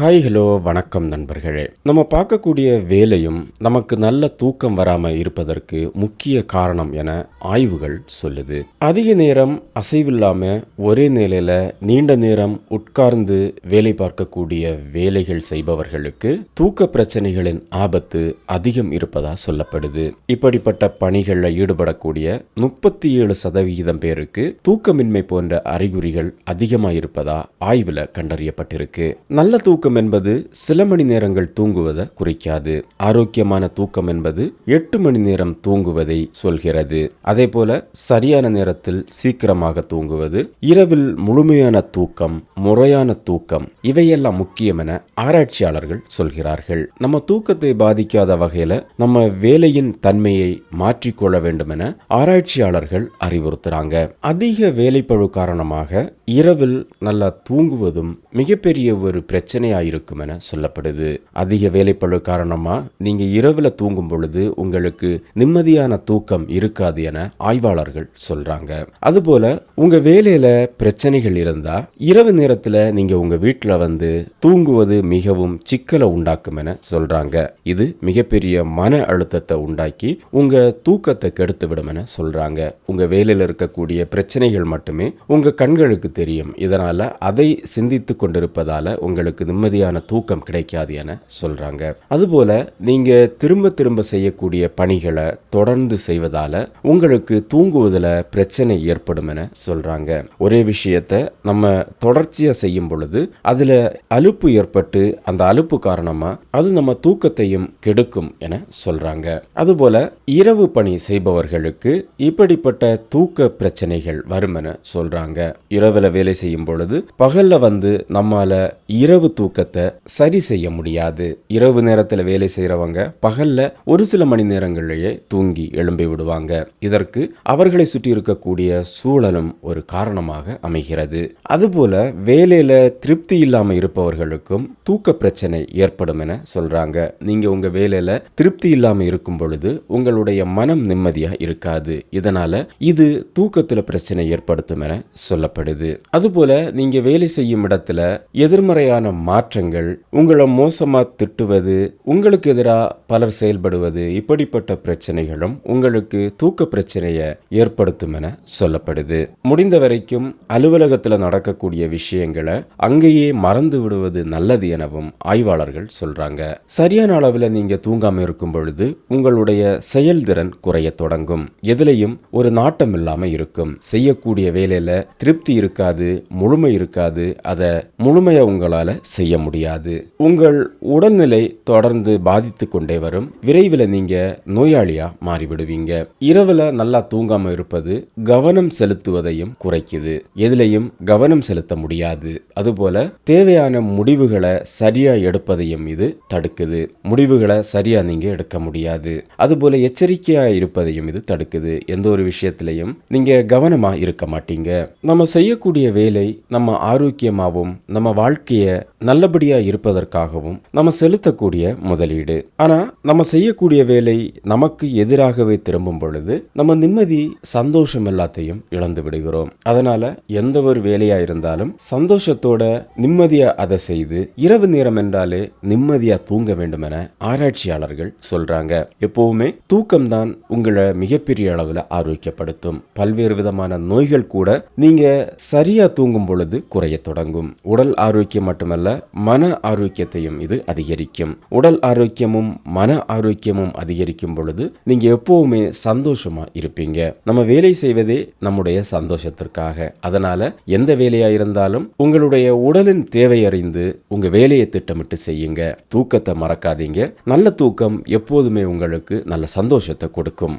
Hi hello வணக்கம் நண்பர்களே. நம்ம பார்க்கக்கூடிய வேலையும் நமக்கு நல்ல தூக்கம் வராம இருப்பதற்கு முக்கிய காரணம் என ஆய்வுகள் சொல்லுது. அதிக நேரம் அசைவில்லாம ஒரே நிலையில் நீண்ட நேரம் உட்கார்ந்து வேலை பார்க்கக்கூடிய வேலைகள் செய்பவர்களுக்கு தூக்க பிரச்சனைகளின் ஆபத்து அதிகம் இருப்பதா சொல்லப்படுது. இப்படிப்பட்ட பணிகளில் ஈடுபடக்கூடிய முப்பத்தி ஏழு சதவிகிதம் பேருக்கு தூக்கமின்மை போன்ற அறிகுறிகள் அதிகமாக இருப்பதா ஆய்வுல கண்டறியப்பட்டிருக்கு. நல்ல தூக்கம் என்பது சில மணி நேரங்கள் தூங்குவதை குறிக்காது. ஆரோக்கியமான தூக்கம் என்பது எட்டு மணி நேரம் தூங்குவதை சொல்கிறது. அதே போல சரியான நேரத்தில் சீக்கிரமாக தூங்குவது இரவில் முழுமையான தூக்கம் முறையான தூக்கம் இவையெல்லாம் முக்கியம் என ஆராய்ச்சியாளர்கள் சொல்கிறார்கள். நம்ம தூக்கத்தை பாதிக்காத வகையில நம்ம வேலையின் தன்மையை மாற்றிக்கொள்ள வேண்டும் என ஆராய்ச்சியாளர்கள் அறிவுறுத்துறாங்க. அதிக வேலைப்பழு காரணமாக இரவில் நல்லா தூங்குவதும் மிகப்பெரிய ஒரு பிரச்சனையா இருக்கும் என சொல்லப்படுது. அதிக வேலைப்பழு காரணமா நீங்க இரவுல தூங்கும் பொழுது உங்களுக்கு நிம்மதியான தூக்கம் இருக்காது என ஆய்வாளர்கள் சொல்றாங்க. அதுபோல உங்க வேலையில பிரச்சனைகள் இருந்தால் இரவு நேரத்தில் நீங்க உங்க வீட்டில் வந்து தூங்குவது மிகவும் சிக்கலை உண்டாக்கும் என சொல்றாங்க. இது மிகப்பெரிய மன அழுத்தத்தை உண்டாக்கி உங்க தூக்கத்தை கெடுத்து விடும் என சொல்றாங்க. உங்க வேலையில் இருக்கக்கூடிய பிரச்சனைகள் மட்டுமே உங்க கண்களுக்கு தெரியும். இதனால் அதை சிந்தித்து கொண்டிருப்பதால் உங்களுக்கு நிம்மதியான தூக்கம் கிடைக்காது என சொல்றாங்க. அதுபோல் நீங்க திரும்ப திரும்ப செய்யக்கூடிய பணிகளை தொடர்ந்து செய்வதால உங்களுக்கு தூங்குவதில் பிரச்சனை ஏற்படும் என சொல்றாங்க. ஒரே விஷயத்த நம்ம தொடர்ச்சியாக செய்யும் பொழுது அதில் அலுப்பு ஏற்பட்டு அந்த அலுப்பு காரணமா அது நம்ம தூக்கத்தையும் கெடுக்கும் என சொல்றாங்க. அதுபோல இரவு பணி செய்பவர்களுக்கு இப்படிப்பட்ட தூக்க பிரச்சனைகள் வரும் என சொல்றாங்க. இரவுல வேலை செய்யும் பொழுது பகல்ல வந்து நம்மால இரவு தூக்கத்தை சரி செய்ய முடியாது. இரவு நேரத்தில் வேலை செய்கிறவங்க பகல்ல ஒரு சில மணி நேரங்களிலேயே தூங்கி எழும்பி விடுவாங்க. இதற்கு அவர்களை சுற்றி இருக்கக்கூடிய சூழலும் ஒரு காரணமாக அமைகிறது. அதுபோல வேலையில திருப்தி இல்லாமல் இருப்பவர்களுக்கும் தூக்க பிரச்சனை ஏற்படும் என சொல்றாங்க. நீங்க உங்க வேலையில திருப்தி இல்லாமல் இருக்கும் பொழுது உங்களுடைய மனம் நிம்மதியா இருக்காது. இதனால இது தூக்கத்தில் பிரச்சனை ஏற்படுத்தும் என சொல்லப்படுது. அதுபோல நீங்க வேலை செய்யும் இடத்துல எதிர்மறையான மாற்றங்கள் உங்களை மோசமா திட்டுவது உங்களுக்கு எதிராக பலர் செயல்படுவது இப்படிப்பட்ட பிரச்சனைகளும் உங்களுக்கு தூக்க பிரச்சனையை ஏற்படுத்தும் என சொல்லப்படுது. முடிந்த வரைக்கும் அலுவலகத்தில் நடக்கக்கூடிய விஷயங்களை அங்கேயே மறந்து விடுவது நல்லது எனவும் ஆய்வாளர்கள் சொல்றாங்க. சரியான அளவில் நீங்க தூங்காம இருக்கும் பொழுது உங்களுடைய செயல்திறன் குறைய தொடங்கும். எதுலையும் ஒரு நாட்டம் இல்லாம இருக்கும். செய்யக்கூடிய வேலையில திருப்தி இருக்காது முழுமை இருக்காது. அதை முழுமையா உங்களால செய்ய முடியாது. உங்கள் உடல்நிலை தொடர்ந்து பாதித்து கொண்டே வரும். விரைவில் நீங்க நோயாளியா மாறிவிடுவீங்க. இரவுல நல்லா தூங்காம இருப்பது கவனம் செலுத்துவதையும் குறைக்குது. எதிலையும் கவனம் செலுத்த முடியாது. அதுபோல தேவையான முடிவுகளை சரியா எடுப்பதையும் இது தடுக்குது. முடிவுகளை சரியா நீங்க எடுக்க முடியாது. அதுபோல எச்சரிக்கையா இருப்பதையும் இது தடுக்குது. எந்த ஒரு விஷயத்திலையும் நீங்க கவனமா இருக்க மாட்டீங்க. நம்ம செய்யக்கூடிய வேலை நம்ம ஆரோக்கியமாகவும் நம்ம வாழ்க்கைய நல்லபடியாக இருப்பதற்காகவும் நம்ம செலுத்தக்கூடிய முதலீடு. ஆனால் நம்ம செய்யக்கூடிய வேலை நமக்கு எதிராகவே திரும்பும் பொழுது நம்ம நிம்மதி சந்தோஷம் எல்லாத்தையும் இழந்து விடுகிறோம். அதனால எந்த ஒரு வேலையாக இருந்தாலும் சந்தோஷத்தோட நிம்மதியாக அதை செய்து இரவு நேரம் என்றாலே நிம்மதியாக தூங்க வேண்டும் என ஆராய்ச்சியாளர்கள் சொல்றாங்க. எப்பவுமே தூக்கம்தான் உங்களை மிகப்பெரிய அளவில் ஆரோக்கியப்படுத்தும். பல்வேறு விதமான நோய்கள் கூட நீங்க சரியா தூங்கும் பொழுது குறைய தொடங்கும். உடல் ஆரோக்கியம் மட்டுமல்ல மன ஆரோக்கியத்தையும் இது அதிகரிக்கும். உடல் ஆரோக்கியமும் மன ஆரோக்கியமும் அதிகரிக்கும் பொழுது நீங்க எப்பவுமே சந்தோஷமா இருப்பீங்க. நம்ம வேலை செய்வதே நம்முடைய சந்தோஷத்திற்காக. அதனால எந்த வேலையா இருந்தாலும் உங்களுடைய உடலின் தேவை அறிந்து உங்க வேலையை திட்டமிட்டு செய்யுங்க. தூக்கத்தை மறக்காதீங்க. நல்ல தூக்கம் எப்போதுமே உங்களுக்கு நல்ல சந்தோஷத்தை கொடுக்கும்.